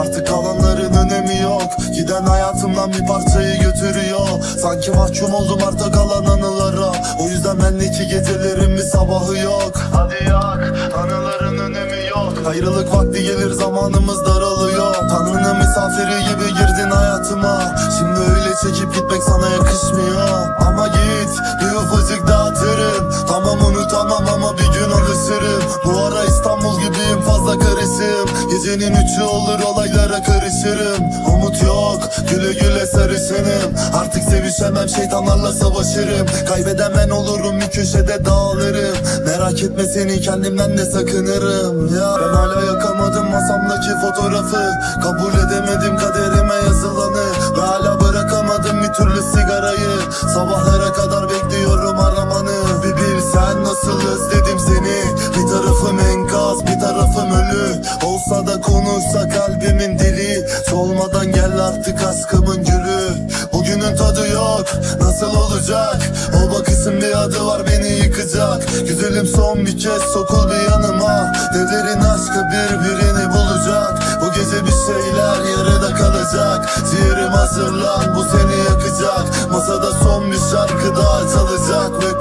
Artık kalanların önemi yok. Giden hayatımdan bir parçayı götürüyor. Sanki mahkum oldum artık kalan anılara. O yüzden bendeki gecelerin bir sabahı yok. Hadi yak anıların önemi yok. Ayrılık vakti gelir zamanımız daralıyor. Tanrı'nın misafiri gibi girdin hayatıma. Şimdi öyle çekip gitmek sana yakışmıyor. Ama git bir ufacık dağıtırım. Tamam unutamam ama bir gün alışırım. Bu ara gibiyim fazla karışım Gecenin üçü olur olaylara karışırım. Umut yok güle güle sarışınım. Artık sevişemem şeytanlarla savaşırım. Kaybeden ben olurum bir köşede dağılırım. Merak etme seni kendimden de sakınırım. Ya ben hala yakamadım masamdaki fotoğrafı. Kabul edemedim kaderime yazılanı. Ve hala bırakamadım bir türlü sigarayı. Sabahlara kadar Olsa da konuşsa kalbimin dili. Solmadan gel artık askımın gülü. Bugünün tadı yok nasıl olacak? O bakışın bir adı var beni yıkacak. Güzelim son bir kez sokul bir yanıma. Delerin aşkı birbirini bulacak? Bu gece bir şeyler yarıda kalacak. Ciğerim hazırlan bu seni yakacak. Masada son bir şarkı daha çalacak. Ve